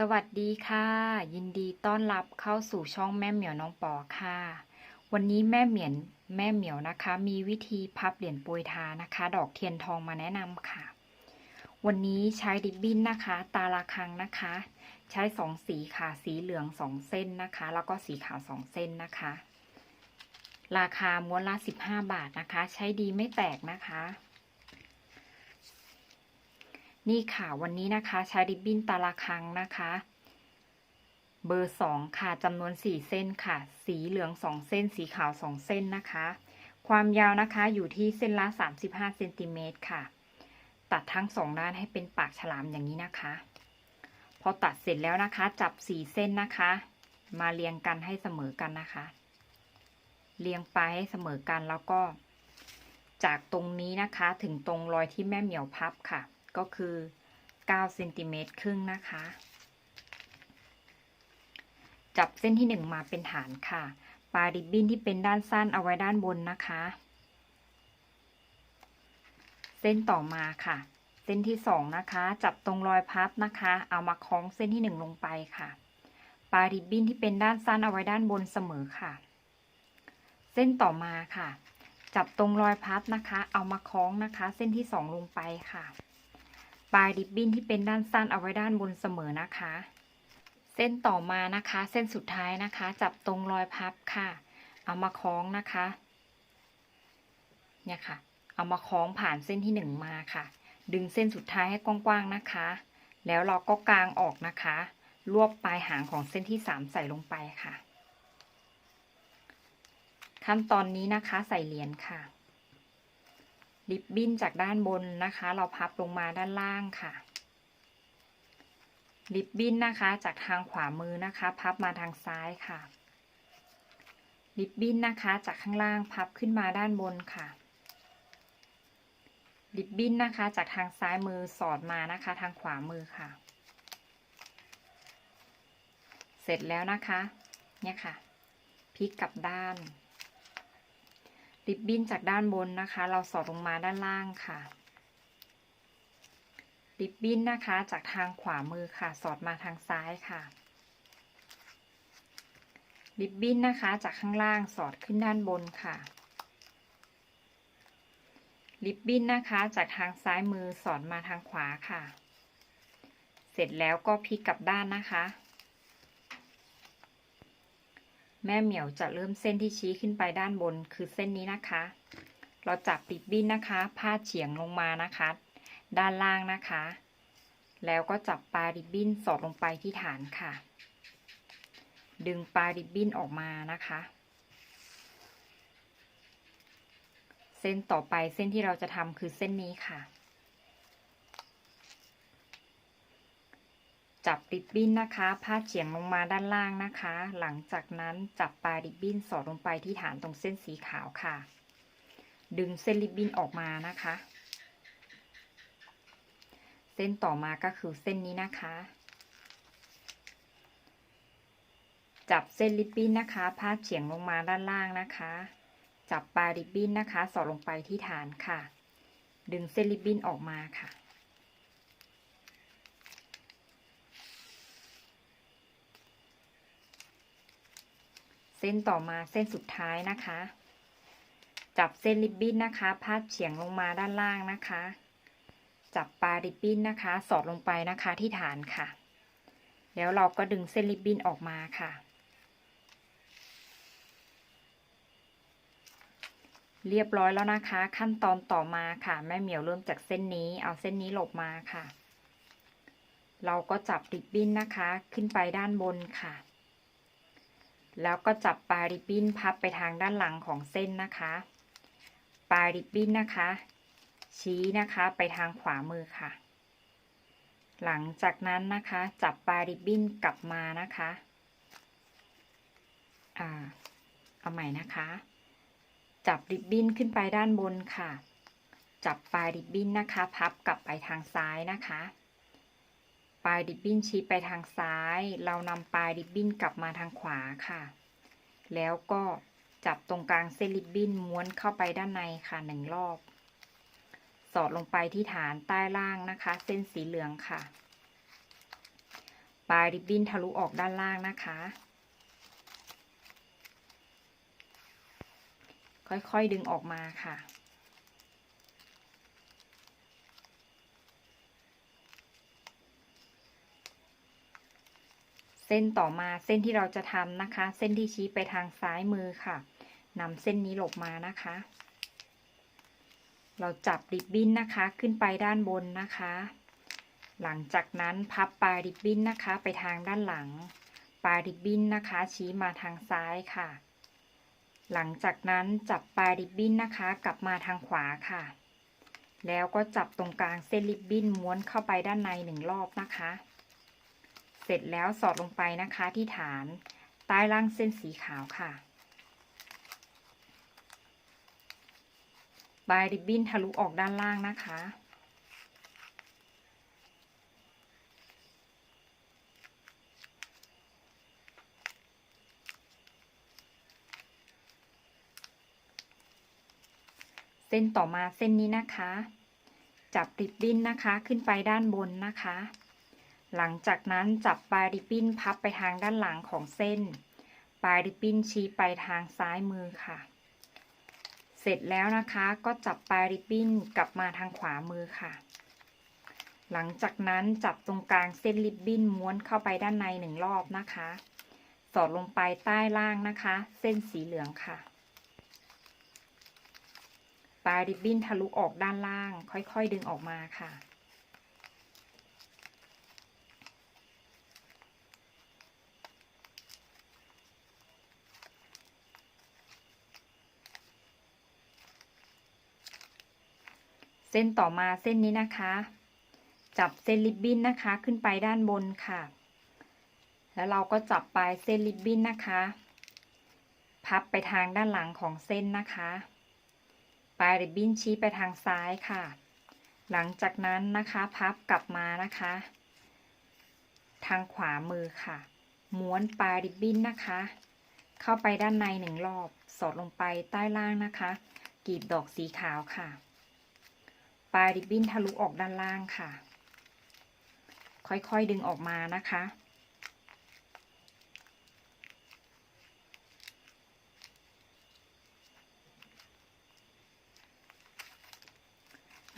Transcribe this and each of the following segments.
สวัสดีค่ะ ยินดีต้อนรับเข้าสู่ช่องแม่เหมียวน้องปอค่ะ วันนี้แม่เหมียนแม่เหมียวนะคะ มีวิธีพับเหรียญปรยทานะคะ ดอกเทียนทองมาแนะนำค่ะ วันนี้ใช้ริบบิ้นนะคะ ตาลาคังนะคะ ใช้สองสีค่ะ สีเหลืองสองเส้นนะคะ แล้วก็สีขาวสองเส้นนะคะ ราคาม้วนละ15บาทนะคะ ใช้ดีไม่แตกนะคะ นี่ค่ะวันนี้นะคะใช้ริบบิ้นตาลาคังนะคะ เบอร์สองค่ะจำนวนสี่เส้นค่ะ สีเหลืองสองเส้น สีขาวสองเส้นนะคะ ความยาวนะคะอยู่ที่เส้นละ35เซนติเมตรค่ะ ตัดทั้งสองด้านให้เป็นปากฉลามอย่างนี้นะคะ พอตัดเสร็จแล้วนะคะ จับสี่เส้นนะคะ มาเรียงกันให้เสมอกันนะคะ เรียงไปให้เสมอกันแล้วก็ จากตรงนี้นะคะถึงตรงรอยที่แม่เหมียวพับค่ะ ก็คือ9เซนติเมตรครึ่งนะคะ จับเส้นที่ 1 มาเป็นฐานค่ะ ปลายริบบิ้นที่เป็นด้านสั้นเอาไว้ด้านบนนะคะ เส้นต่อมาค่ะ เส้นที่ 2 นะคะ จับตรงรอยพับนะคะ เอามาคล้องเส้นที่ 1 ลงไปค่ะ ปลายริบบิ้นที่เป็นด้านสั้นเอาไว้ด้านบนเสมอค่ะ เส้นต่อมาค่ะ จับตรงรอยพับนะคะ เอามาคล้องนะคะ เส้นที่ 2 ลงไปค่ะ ปลายริบบิ้นที่เป็นด้านสั้นเอาไว้ด้านบนเสมอนะคะ เส้นต่อมานะคะ เส้นสุดท้ายนะคะ จับตรงรอยพับค่ะ เอามาคล้องนะคะ เนี่ยค่ะ เอามาคล้องผ่านเส้นที่หนึ่งมาค่ะ ดึงเส้นสุดท้ายให้กว้างๆนะคะ แล้วเราก็กางออกนะคะ รวบปลายหางของเส้นที่สามใส่ลงไปค่ะ ขั้นตอนนี้นะคะใส่เหรียญค่ะ ริบบิ้นจากด้านบนนะคะ เราพับลงมาด้านล่างค่ะ ริบบิ้นนะคะจากทางขวามือนะคะ พับมาทางซ้ายค่ะ ริบบิ้นนะคะจากข้างล่างพับขึ้นมาด้านบนค่ะ ริบบิ้นนะคะจากทางซ้ายมือสอดมานะคะ ทางขวามือค่ะ เสร็จแล้วนะคะ เนี่ยค่ะพลิกกลับด้าน ริบบิ้นจากด้านบนนะคะ เราสอดลงมาด้านล่างค่ะ ริบบิ้นนะคะจากทางขวามือค่ะ สอดมาทางซ้ายค่ะ ริบบิ้นนะคะจากข้างล่างสอดขึ้นด้านบนค่ะ ริบบิ้นนะคะจากทางซ้ายมือสอดมาทางขวาค่ะ เสร็จแล้วก็พลิกกลับด้านนะคะ แม่เหมียวจะเริ่มเส้นที่ชี้ขึ้นไปด้านบนคือเส้นนี้นะคะ เราจับริบบิ้นนะคะ พาดเฉียงลงมานะคะ ด้านล่างนะคะ แล้วก็จับปลายริบบิ้นสอดลงไปที่ฐานค่ะ ดึงปลายริบบิ้นออกมานะคะ เส้นต่อไปเส้นที่เราจะทำคือเส้นนี้ค่ะ จับริบบิ้นนะคะพาดเฉียงลงมาด้านล่างนะคะ หลังจากนั้นจับปลายริบบิ้นสอดลงไปที่ฐานตรงเส้นสีขาวค่ะ ดึงเส้นริบบิ้นออกมานะคะ เส้นต่อมาก็คือเส้นนี้นะคะ จับเส้นริบบิ้นนะคะพาดเฉียงลงมาด้านล่างนะคะ จับปลายริบบิ้นนะคะ สอดลงไปที่ฐานค่ะ ดึงเส้นริบบิ้นออกมาค่ะ ส้นต่อมาเส้นสุดท้ายนะคะ จับเส้นริบบิ้นนะคะ พาดเฉียงลงมาด้านล่างนะคะ จับปลาริบบิ้นนะคะ สอดลงไปนะคะที่ฐานค่ะ แล้วเราก็ดึงเส้นริบบิ้นออกมาค่ะ เรียบร้อยแล้วนะคะ ขั้นตอนต่อมาค่ะ แม่เหมียวเริ่มจากเส้นนี้ เอาเส้นนี้หลบมาค่ะ เราก็จับริบบิ้นนะคะ ขึ้นไปด้านบนค่ะ แล้วก็จับปลายริบบิ้นพับไปทางด้านหลังของเส้นนะคะ ปลายริบบิ้นนะคะ ชี้นะคะไปทางขวามือค่ะ หลังจากนั้นนะคะ จับปลายริบบิ้นกลับมานะคะอ่าเอาใหม่นะคะ จับริบบิ้นขึ้นไปด้านบนค่ะ จับปลายริบบิ้นนะคะ พับกลับไปทางซ้ายนะคะ ปลายริบบิ้นชี้ไปทางซ้าย เรานำปลายริบบิ้นกลับมาทางขวาค่ะ แล้วก็จับตรงกลางเส้นริบบิ้นม้วนเข้าไปด้านในค่ะหนึ่งรอบ สอดลงไปที่ฐานใต้ล่างนะคะ เส้นสีเหลืองค่ะ ปลายริบบิ้นทะลุออกด้านล่างนะคะ ค่อยๆดึงออกมาค่ะ เส้นต่อมาเส้นที่เราจะทำนะคะ เส้นที่ชี้ไปทางซ้ายมือค่ะนำเส้นนี้หลบมานะคะ เราจับริบบิ้นนะคะขึ้นไปด้านบนนะคะ หลังจากนั้นพับปลายริบบิ้นนะคะ ไปทางด้านหลัง ปลายริบบิ้นนะคะ ชี้มาทางซ้ายค่ะ หลังจากนั้นจับปลายริบบิ้นนะคะ กลับมาทางขวาค่ะ แล้วก็จับตรงกลางเส้นริบบิ้นม้วนเข้าไปด้านในหนึ่งรอบนะคะ เสร็จแล้วสอดลงไปนะคะที่ฐานใต้ล่างเส้นสีขาวค่ะปลายริบบิ้นทะลุออกด้านล่างนะคะ เส้นต่อมาเส้นนี้นะคะ จับริบบิ้นนะคะขึ้นไปด้านบนนะคะ หลังจากนั้นจับปลายริบบิ้นพับไปทางด้านหลังของเส้น ปลายริบบิ้นชี้ไปทางซ้ายมือค่ะ เสร็จแล้วนะคะก็จับปลายริบบิ้นกลับมาทางขวามือค่ะ หลังจากนั้นจับตรงกลางเส้นริบบิ้นม้วนเข้าไปด้านในหนึ่งรอบนะคะ สอดลงไปใต้ล่างนะคะ เส้นสีเหลืองค่ะ ปลายริบบิ้นทะลุออกด้านล่าง ค่อยๆดึงออกมาค่ะ เส้นต่อมาเส้นนี้นะคะ จับเส้นริบบิ้นนะคะขึ้นไปด้านบนค่ะ แล้วเราก็จับปลายเส้นริบบิ้นนะคะ พับไปทางด้านหลังของเส้นนะคะ ปลายริบบิ้นชี้ไปทางซ้ายค่ะ หลังจากนั้นนะคะพับกลับมานะคะ ทางขวามือค่ะ ม้วนปลายริบบิ้นนะคะ เข้าไปด้านในหนึ่งรอบ สอดลงไปใต้ล่างนะคะกลีบดอกสีขาวค่ะ ปลายริบบิ้นทะลุออกด้านล่างค่ะ ค่อยๆดึงออกมานะคะ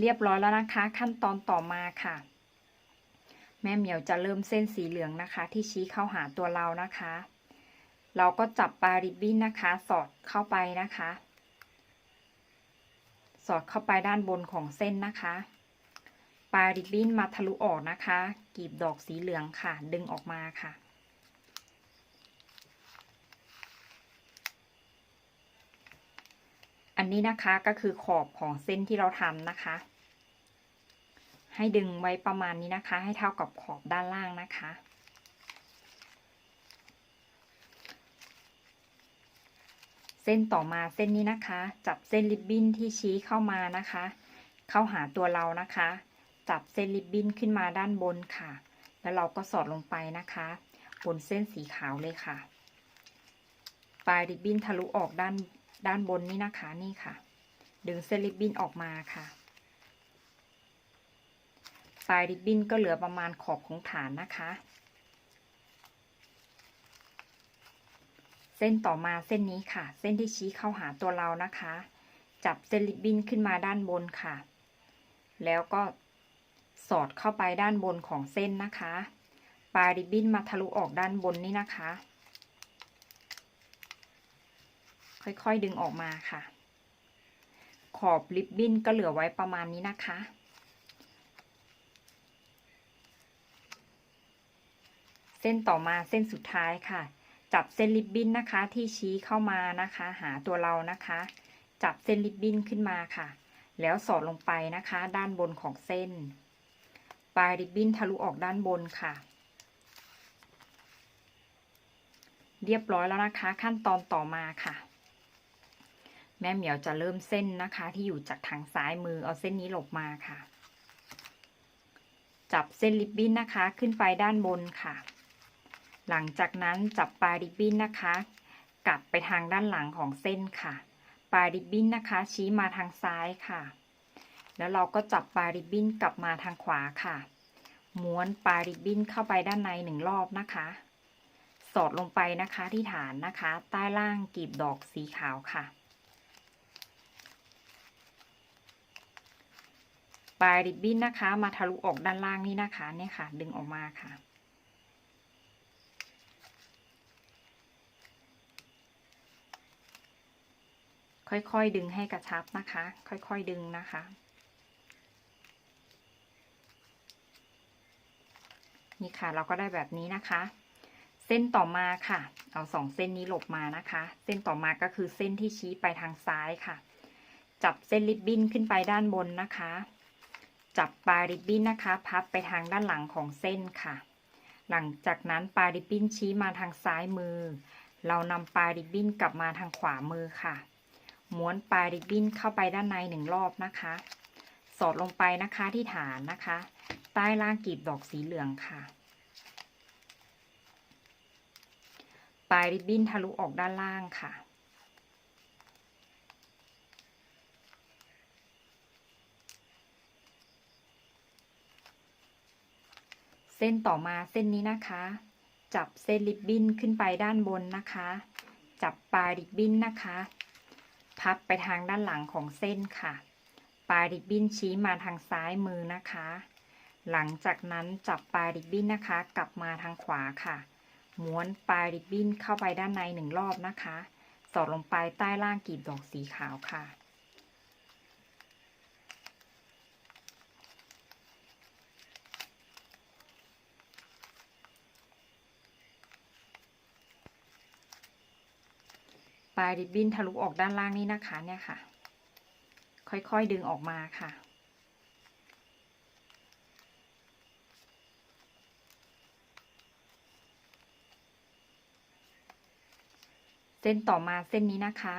เรียบร้อยแล้วนะคะ ขั้นตอนต่อมาค่ะ แม่เหมียวจะเริ่มเส้นสีเหลืองนะคะ ที่ชี้เข้าหาตัวเรานะคะ เราก็จับปลายริบบิ้นนะคะ สอดเข้าไปนะคะ สอดเข้าไปด้านบนของเส้นนะคะ ปลายริบบิ้นมาทะลุออกนะคะกลีบดอกสีเหลืองค่ะ ดึงออกมาค่ะ อันนี้นะคะก็คือขอบของเส้นที่เราทำนะคะ ให้ดึงไว้ประมาณนี้นะคะ ให้เท่ากับขอบด้านล่างนะคะ เส้นต่อมาเส้นนี้นะคะ จับเส้นริบบิ้นที่ชี้เข้ามานะคะ เข้าหาตัวเรานะคะ จับเส้นริบบิ้นขึ้นมาด้านบนค่ะ แล้วเราก็สอดลงไปนะคะ บนเส้นสีขาวเลยค่ะ ปลายริบบิ้นทะลุออกด้านด้านบนนี้นะคะนี่ค่ะ ดึงเส้นริบบิ้นออกมาค่ะปลายริบบิ้นก็เหลือประมาณขอบของฐานนะคะ เส้นต่อมาเส้นนี้ค่ะ เส้นที่ชี้เข้าหาตัวเรานะคะ จับเส้นริบบิ้นขึ้นมาด้านบนค่ะ แล้วก็สอดเข้าไปด้านบนของเส้นนะคะ ปลายริบบิ้นมาทะลุออกด้านบนนี่นะคะ ค่อยๆดึงออกมาค่ะ ขอบริบบิ้นก็เหลือไว้ประมาณนี้นะคะเส้นต่อมาเส้นสุดท้ายค่ะ จับเส้นริบบิ้นนะคะ ที่ชี้เข้ามานะคะ หาตัวเรานะคะ จับเส้นริบบิ้นขึ้นมาค่ะ แล้วสอดลงไปนะคะ ด้านบนของเส้น ปลายริบบิ้นทะลุออกด้านบนค่ะ เรียบร้อยแล้วนะคะ ขั้นตอนต่อมาค่ะ แม่เหมียวจะเริ่มเส้นนะคะ ที่อยู่จากทางซ้ายมือเอาเส้นนี้หลบมาค่ะ จับเส้นริบบิ้นนะคะขึ้นไปด้านบนค่ะ หลังจากนั้นจับปลายริบบิ้นนะคะ กลับไปทางด้านหลังของเส้นค่ะ ปลายริบบิ้นนะคะ ชี้มาทางซ้ายค่ะ แล้วเราก็จับปลายริบบิ้นกลับมาทางขวาค่ะ ม้วนปลายริบบิ้นเข้าไปด้านในหนึ่งรอบนะคะ สอดลงไปนะคะที่ฐานนะคะ ใต้ล่างกลีบดอกสีขาวค่ะ ปลายริบบิ้นนะคะ มาทะลุออกด้านล่างนี่นะคะ เนี่ยค่ะ ดึงออกมาค่ะ ค่อยๆดึงให้กระชับนะคะ ค่อยๆดึงนะคะ นี่ค่ะเราก็ได้แบบนี้นะคะ เส้นต่อมาค่ะ เอาสองเส้นนี้หลบมานะคะ เส้นต่อมาก็คือเส้นที่ชี้ไปทางซ้ายค่ะ จับเส้นริบบิ้นขึ้นไปด้านบนนะคะ จับปลายริบบิ้นนะคะ พับไปทางด้านหลังของเส้นค่ะ หลังจากนั้นปลายริบบิ้นชี้มาทางซ้ายมือ เรานำปลายริบบิ้นกลับมาทางขวามือค่ะ ม้วนปลายริบบิ้นเข้าไปด้านในหนึ่งรอบนะคะ สอดลงไปนะคะที่ฐานนะคะ ใต้ล่างกลีบดอกสีเหลืองค่ะ ปลายริบบิ้นทะลุออกด้านล่างค่ะเส้นต่อมาเส้นนี้นะคะ จับเส้นริบบิ้นขึ้นไปด้านบนนะคะ จับปลายริบบิ้นนะคะ พับไปทางด้านหลังของเส้นค่ะ ปลายริบบิ้นชี้มาทางซ้ายมือนะคะ หลังจากนั้นจับปลายริบบิ้นนะคะ กลับมาทางขวาค่ะ ม้วนปลายริบบิ้นเข้าไปด้านในหนึ่งรอบนะคะ สอดลงไปใต้ล่างกลีบดอกสีขาวค่ะ ปลายริบบิ้นทะลุออกด้านล่างนี่นะคะเนี่ยค่ะ ค่อยๆดึงออกมาค่ะ เส้นต่อมาเส้นนี้นะคะ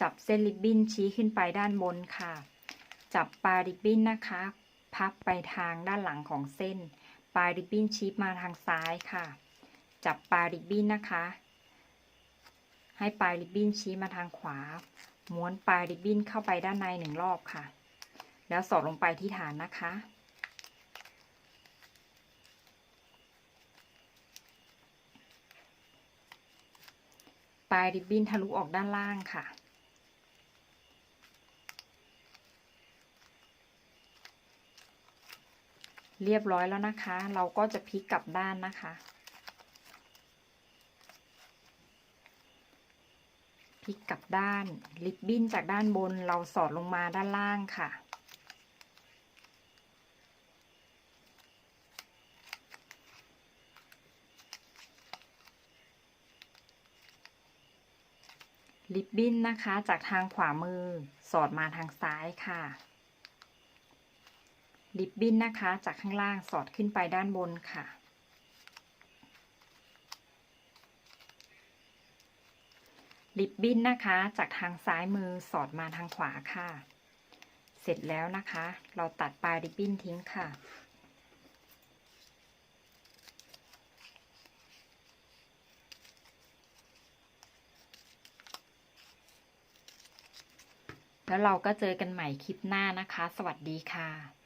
จับเส้นริบบิ้นชี้ขึ้นไปด้านบนค่ะ จับปลายริบบิ้นนะคะ พับไปทางด้านหลังของเส้น ปลายริบบิ้นชี้มาทางซ้ายค่ะ จับปลายริบบิ้นนะคะ ให้ปลายริบบิ้นชี้มาทางขวา ม้วนปลายริบบิ้นเข้าไปด้านในหนึ่งรอบค่ะ แล้วสอดลงไปที่ฐานนะคะ ปลายริบบิ้นทะลุออกด้านล่างค่ะเรียบร้อยแล้วนะคะ เราก็จะพลิกกลับด้านนะคะ พลิกกลับด้าน ริบบิ้นจากด้านบนเราสอดลงมาด้านล่างค่ะ ริบบิ้นนะคะจากทางขวามือสอดมาทางซ้ายค่ะ ริบบิ้นนะคะจากข้างล่างสอดขึ้นไปด้านบนค่ะ ริบบิ้นนะคะ จากทางซ้ายมือสอดมาทางขวาค่ะ เสร็จแล้วนะคะ เราตัดปลายริบบิ้นทิ้งค่ะ แล้วเราก็เจอกันใหม่คลิปหน้านะคะ สวัสดีค่ะ